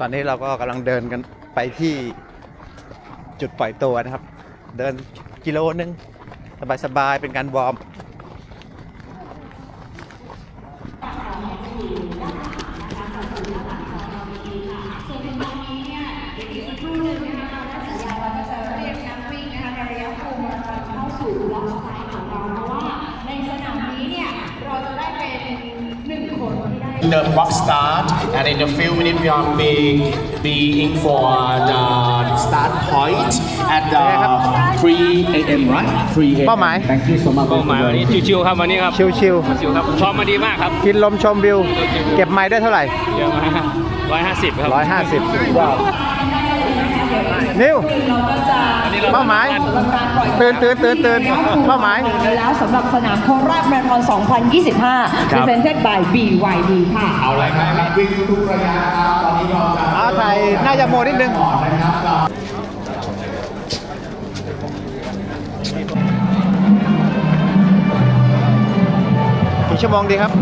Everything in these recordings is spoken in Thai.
ตอนนี้เราก็กำลังเดินกันไปที่จุดปล่อยตัวนะครับ เดินกิโลนึงสบายๆเป็นการวอร์ม The clock start, and in a few minutes we are being being for the start point at the 3 a.m. right? 3 a.m. เป้าหมาย Thank you so much. เป้าหมายวันนี้ชิวๆครับวันนี้ครับชิวชิวครับซ้อมมาดีมากครับๆ กินลมชมวิว เก็บไม้ได้เท่าไหร่ เยอะมากร้อยห้าสิบครับ150ว้าว นิวอันนี้รเป้าหมายตื่นตื่นตื่นตื่นเป้าหมายแล้วสำหรับสนามโคราชมาราธอน 2025 presented by BYD ค่ะเอาละครับวิ่งทุกระยะครับตอนนี้เราจะเอาถ่ายหน้าจะโมนิดนึงกี่ชั่วโมงดีครับ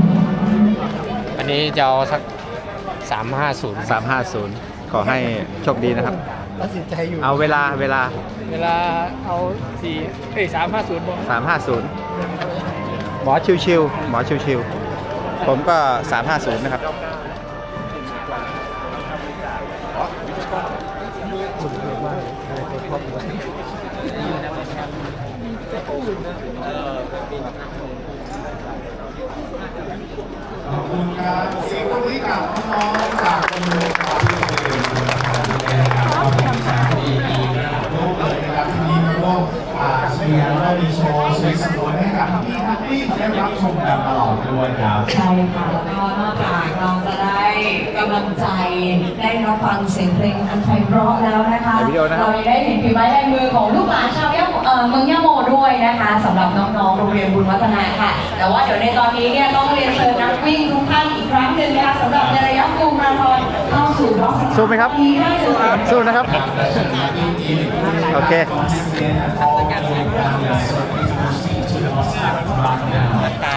อันนี้จะเอาสักสามห้าศูนย์350 ขอให้โชคดีนะครับ เอาเวลาเวลา เวลาเอาสี่เอ้ยสามห้าศูนย์บอก350 หมอชิวๆหมอชิวๆผมก็ 350 นะครับ ขอบคุณครับเสียงปรบมือให้กับน้องๆจากจำนวนของทีมนะครับ ร่วมอ่าเชียร์และมีโชว์สวยสวยให้กับพี่นักวิ่งได้รับชมกันตลอดด้วยครับใช่ค่ะแล้วก็นอกจากเราจะได้กำลังใจได้รับฟังเสียงเพลงอันไพเราะแล้วนะคะถ่ายวิดีโอนะครับเรายังได้เห็นฝีไม้ลายมือของลูกหลานชาวย่าโมเอ่อเมืองย่าโมด้วยนะคะสำหรับน้องๆโรงเรียนบุญวัฒนาค่ะ แต่ว่าเดี๋ยวในตอนนี้เนี่ยต้องเรียนเชิญนักวิ่งทุกท่านอีกครั้งหนึ่งนะคะสำหรับในระยะฟูลมาราธอนเข้า สู่รอบสุดท้ายสู้ไหมครับได้เลยค่ะสู้นะครับ โอเคตา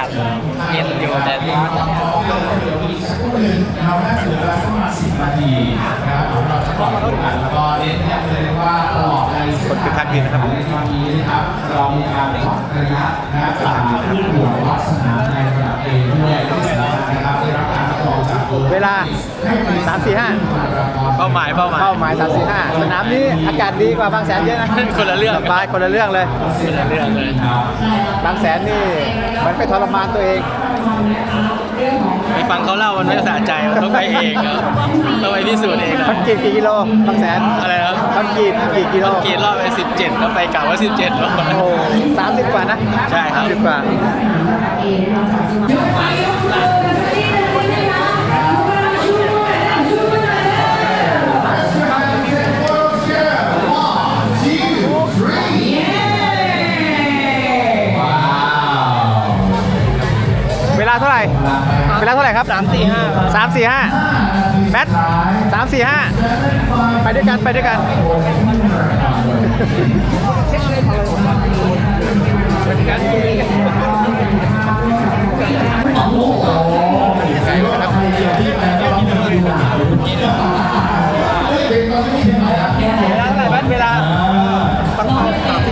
เย็นอยู่แต่ร้อนเราน่าจะเหลือเวลาสักประมาณ10นาทีนะครับเดี๋ยวเราจะปล่อยตัวกันแล้วก็เน้นย้ำเลยว่าตลอดในคนคึกคักดีนะครับในครั้งนี้นะครับเรามีการวัดระยะนะครับจากผู้ตรวจวัดสนามในระดับเองด้วยที่สามารถนะครับได้รับการรับรองจาก เวลา 345 เป้าหมายเป้าหมาย เป้าหมาย 345 สนามนี้อากาศดีกว่าบางแสนเยอะนะ คนละเรื่อง สบายคนละเรื่องเลย คนละเรื่องเลย บางแสนนี่มันไปทรมานตัวเองไปฟังเขาเล่ามันไม่สะใจมันต้องไปเองครับต้องไปพิสูจน์เองคอนกรีตกี่กิโลบางแสนอะไรครับคอนกรีตกี่กิโลเกีรอบไปสิบเจ็ดแล้วไปกล่าวว่าสิบเจ็ดแล้วโอ้โหสามสิบกว่านะ ใช่ครับสามสิบกว่า เวลาเท่าไหร่ เวลาเท่าไหร่ครับสามสี่ห้าสามสี่ห้าแมทสามสี่ห้าไปด้วยกันไปด้วยกันเวลาเท่าไหร่แมทเวลาสามสี่ห้า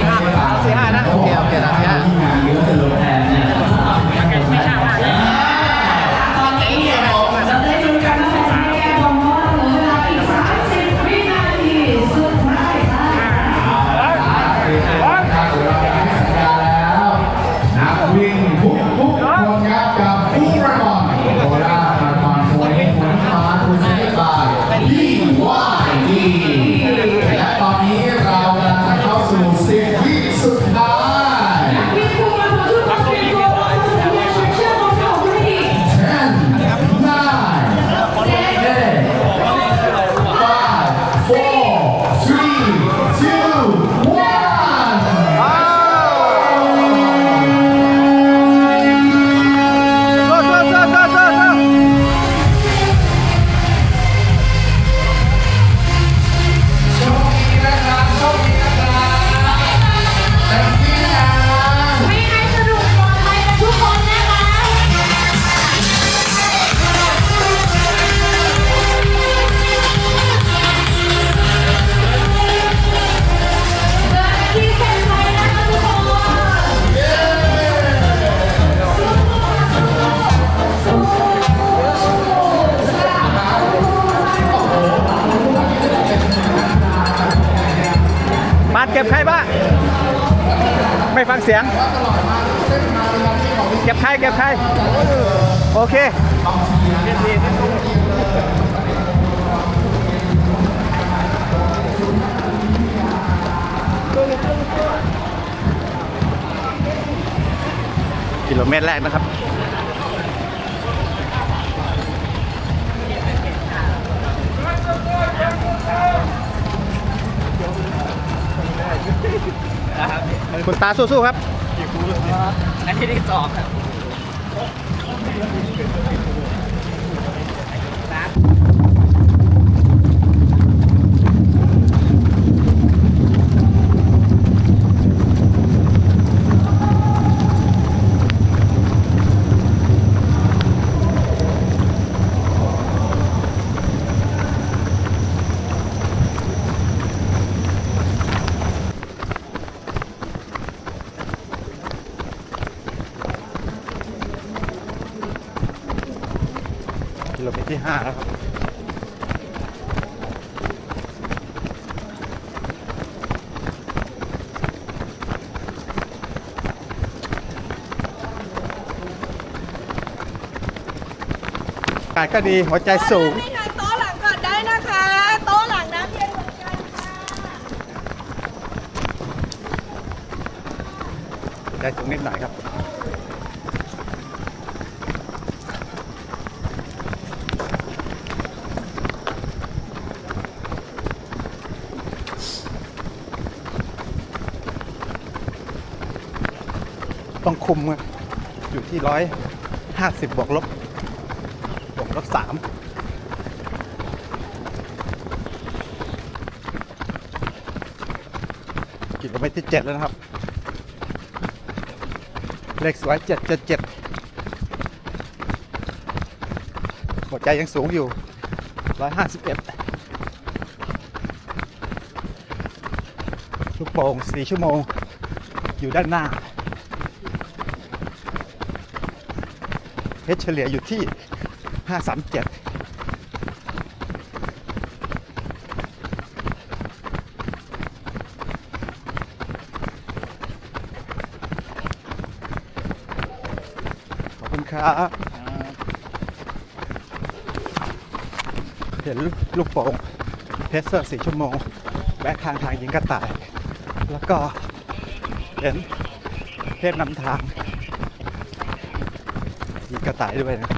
เสียง เก็บใครเก็บใครโอเคกิโลเมตรแรกนะครับ คุณตาสู้ๆครับอันที่ที่สองครับ กิโลเมตรที่ 5 แล้วครับ อา กาศก็ดีหัวใจสูงไม่ทางโต๊ะหลังก่อนได้นะคะ โต๊ะหลังน้ำเย็นเหมือนกันค่ะใจสูงนิดหน่อยครับ ต้องคุมครับอยู่ที่ร้อยห้าสิบบวกลบ บวกลบสามกิโลเมตรที่เจ็ดแล้วนะครับ เลขสวยเจ็ดเจ็ดเจ็ดหัวใจยังสูงอยู่ร้อยห้าสิบเอ็ดลูกโป่งสี่ชั่วโมง อยู่ด้านหน้าเพชรเฉลี่ยอยู่ที่ ห้าสามเจ็ดขอบคุณครับเห็นลูกโป่งเพชรเซอร์สี่ชั่วโมงแวะข้างทางยิงกระต่าย แล้วก็เห็นเทพนำทางยิงกระต่ายด้วยนะ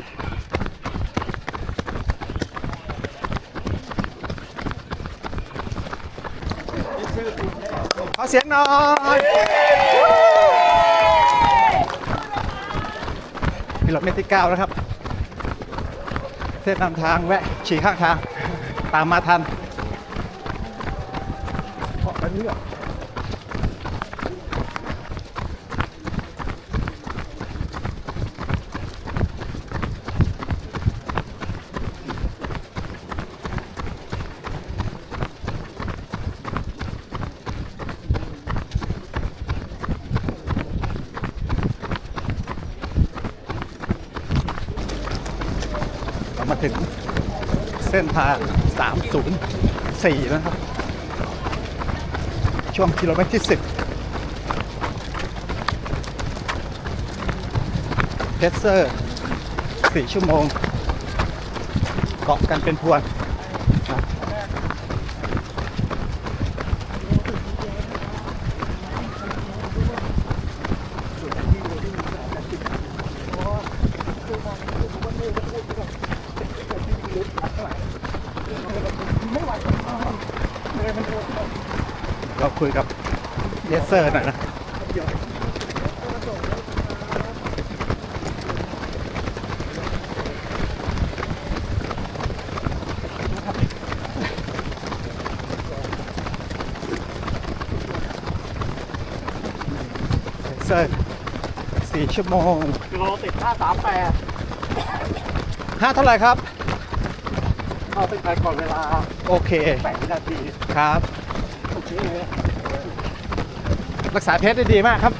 ขอ เสียงหน่อยกิโลเมตรที่9แล้วครับเส้นนำทางแวะฉี่ข้างทาง ตามมาทันเพราะมันเยอะเรามาถึงเส้นทาง 304 นะครับ ช่วงกิโลเมตรที่ 10เพชรเซอร์ 4 ชั่วโมง เกาะกันเป็นพวน เราคุยกับเยสเซอร์หน่อยนะเซอร์สี่ชั่วโมงกิโลติดห้าสามแปดห้าเท่าไหร่ครับ เข้าเส้นชัยก่อนเวลาโอเคแปดวินาทีครับ โอเคเลยรักษาเพชรได้ดีมากครับ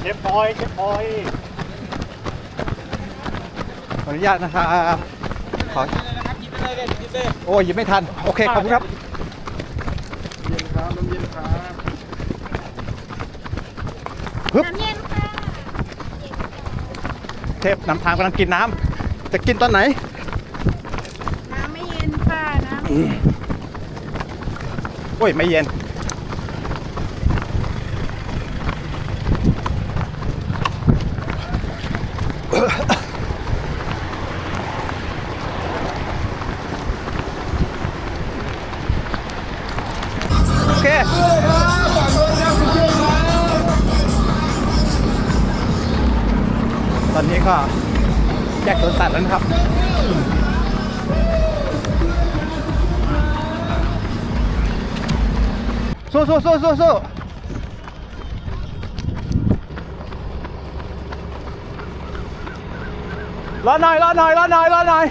เช็คพอยต์เช็คพอยต์ขออนุญาตนะครับขอโอ้ยหยิบไม่ทัน โอเค ขอบคุณครับน้ำเย็นน้ำเย็นค่ะ เทพนำทางกำลังกินน้ำจะกินตอนไหน น้ำไม่เย็นค่ะน้ำโอ้ยไม่เย็น สวนสัตว์แล้วนะครับสู้สู้สู้สู้สู้รอหน่อยรอหน่อยรอหน่อยรอหน่อย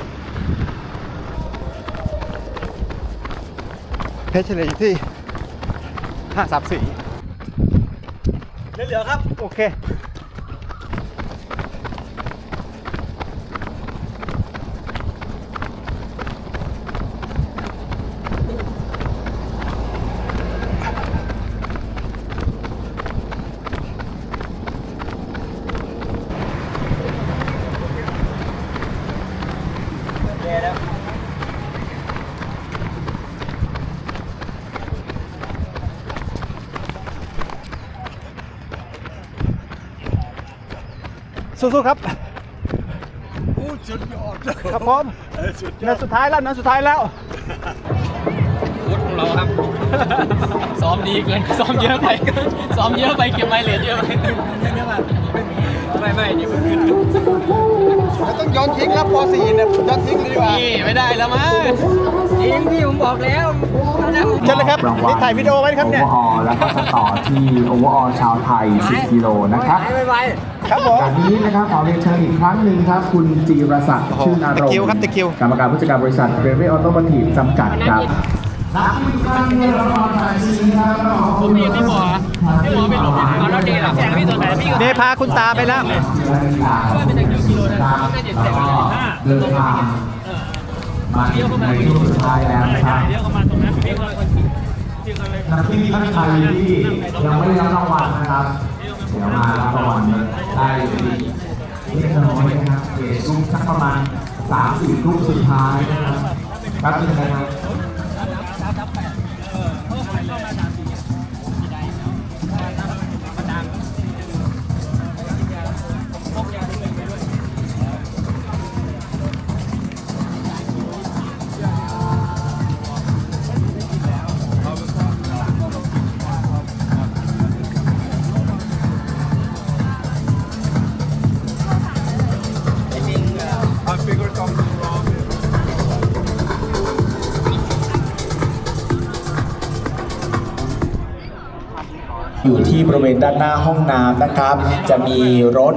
เพชรเฉลยอยู่ที่ห้าสามสี่เหลือครับ โอเค สู้ๆครับสุดยอดครับผมนัดสุดท้ายแล้วนัดสุดท้ายแล้วโค้ชของเราครับ ซ้อมดีเกิน ซ้อมเยอะไป ซ้อมเยอะไปเก็บไมล์เลสเยอะไปไม่ไม่นี่มันขึ้นต้องย้อนทิ้งแล้วป .4 เนี่ยย้อนทิ้งเลยดีกว่านี่ไม่ได้แล้วมั้งจริงพี่ผมบอกแล้วเชิญเลยครับรางวัลนี่ถ่ายวิดีโอไว้ครับเนี่ยโอเวอร์ออแล้วก็จะต่อที่โอเวอร์ออชาวไทย 10กิโลนะครับ ครับผมจากนี้นะครับขอเรียนเชิญอีกครั้งหนึ่งครับ คุณจีรศักดิ์โอ้โหชื่นอารมตะคิวครับตะคิวกรรมการผู้จัดการบริษัทเรเวออโตบัติจำกัดครับนักวิ่งข้างเรือรอถ่ายซีครับผมนี่ที่บอกอะที่บอกไม่หลบเนี่ยเอาแล้วดีหรอแสงพี่ตัวไหนพี่ก็นี่พาคุณตาไปแล้วเป็นจากกิโลนะน่าจะแสงห้าเดินทางมาถึงในช่วงสุดท้ายแล้วนะครับเดี๋ยวก็มาตรงนั้นพี่ก็เลยคนที่ก็เลยนักวิ่งท่านใดที่ยังไม่ได้รับรางวัลนะครับ เดี๋ยวมารับรางวัลได้ที่เล็กน้อยนะครับเกรดลูกสักประมาณสามสี่ลูกสุดท้ายนะครับครับนี่นะครับ อยู่ที่บริเวณด้านหน้าห้องน้ำนะครับ จะมีรถ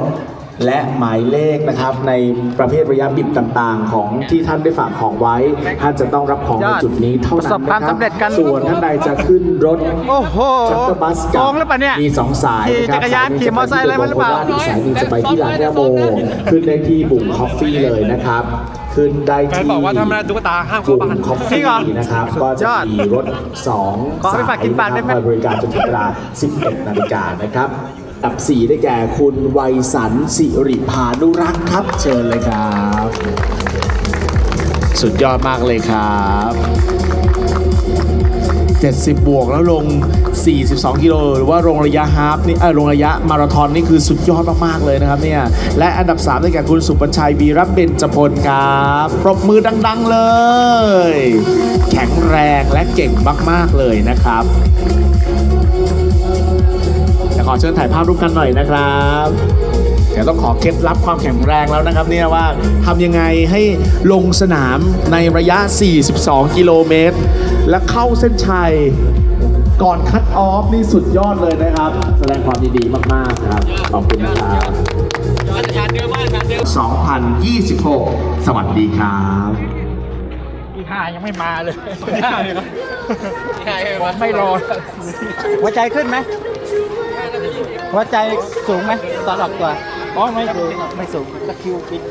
และหมายเลขนะครับในประเภทระยะบิดต่างๆ ของที่ท่านได้ฝากของไว้ ท่านจะต้องรับของในจุดนี้เท่านั้นประสบความนะครัสำเร็จกันส่วนท่านใดจะขึ้นรถโอ้โหชัตเตอร์บัสโกงหรือเปล่าเนี่ยมีสองสายขี่นะครับจักรยานขี่มอเตอร์ไซค์อะไรมาหรือเปล่าอีกสายหนึงจะไปที่ร้านยาโมขึ้นได้ที่บุ่มคอฟฟี่เลยนะครับ ขึ้นได้ที่ แฟนบอกว่าถ้าไม่ได้ตุ๊กตาห้ามเข้าบ้าน คอฟจริฟี่งเหรอนะครับก็ยจะอดมีรถสองขอไปฝากกินปากได้ไหม คอยบริการจนถึงเวลา 11 นาฬิกานะครับอัน ดับ 4 ได้แก่คุณไวยสันสิริพานุรักษ์ครับ เชิญเลยครับ สุดยอดมากเลยครับ 70 บวกแล้วลง 42 กิโลหรือว่าลงระยะฮาฟนี่เออลงระยะมาราธอนนี่คือสุดยอดมาก ๆ เลยนะครับเนี่ย และอันดับ 3 ได้แก่คุณสุปัญชัยวีรับเบญจพลครับ ปรบมือดัง ๆ เลย แข็งแรงและเก่งมาก ๆ เลยนะครับ จะขอเชิญถ่ายภาพร่วมกันหน่อยนะครับเดี๋ยวต้องขอเคล็ดลับความแข็งแรงแล้วนะครับเนี่ยว่าทำยังไงให้ลงสนามในระยะ 42 กิโลเมตร และเข้าเส้นชัยก่อนคัดออฟนี่สุดยอดเลยนะครับ แสดงความยินดีมาก ๆ ครับ ขอบคุณนะครับมาตรฐานเดิมมาตรฐานเดิม2026 สวัสดีครับที่ห้ายังไม่มาเลยที่ห้าเลยครับที่ห้ายังไม่รอหัวใจขึ้นไหม หัวใจสูงไหมตอนออกตัวอ๋อไม่สูงไม่สูงตะคริวกิน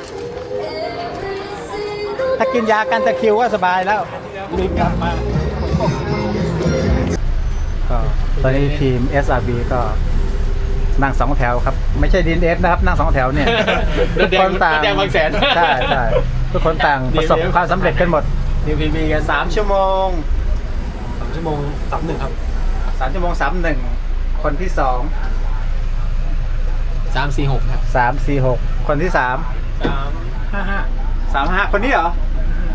ถ้ากินยากันตะคริวก็สบายแล้วลืมกลับมาก็ตอนนี้ทีม SRB ก็นั่งสองแถวครับ ไม่ใช่ดินเอฟนะครับ นั่งสองแถวเนี่ยรถแดงทุกคนต่างรถแดงบางแสนใช่ใช่ทุกคนต่างประสบความสำเร็จกันหมดดีพีบีกันสามชั่วโมงสามชั่วโมงสามหนึ่งครับสามชั่วโมงสามหนึ่งคนที่สอง สามสี่หกครับสามสี่หกคนที่สามสามห้าห้าสามห้าคนนี้เหรอ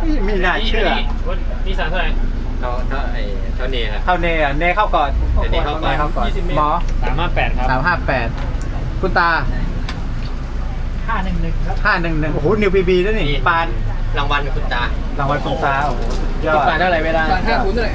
ไม่มีน่าเชื่อนี่สามเท่าไหร่เท่าเท่าไอ้เท่านี้ครับ เข้าเนยอะเนยเข้าก่อนเนยเข้าก่อนเข้าก่อน20เมตรหมอสามห้าแปดครับสามห้าแปดคุณตาห้าหนึ่งหนึ่งครับห้าหนึ่งหนึ่งโอ้โหนิวบีบีแล้วนี่ปานรางวัลกับคุณตารางวัลคุณตาโอ้โหสุดยอคุณดตาเท่าไหร่เวลา ห้าศูนย์เท่าไหร่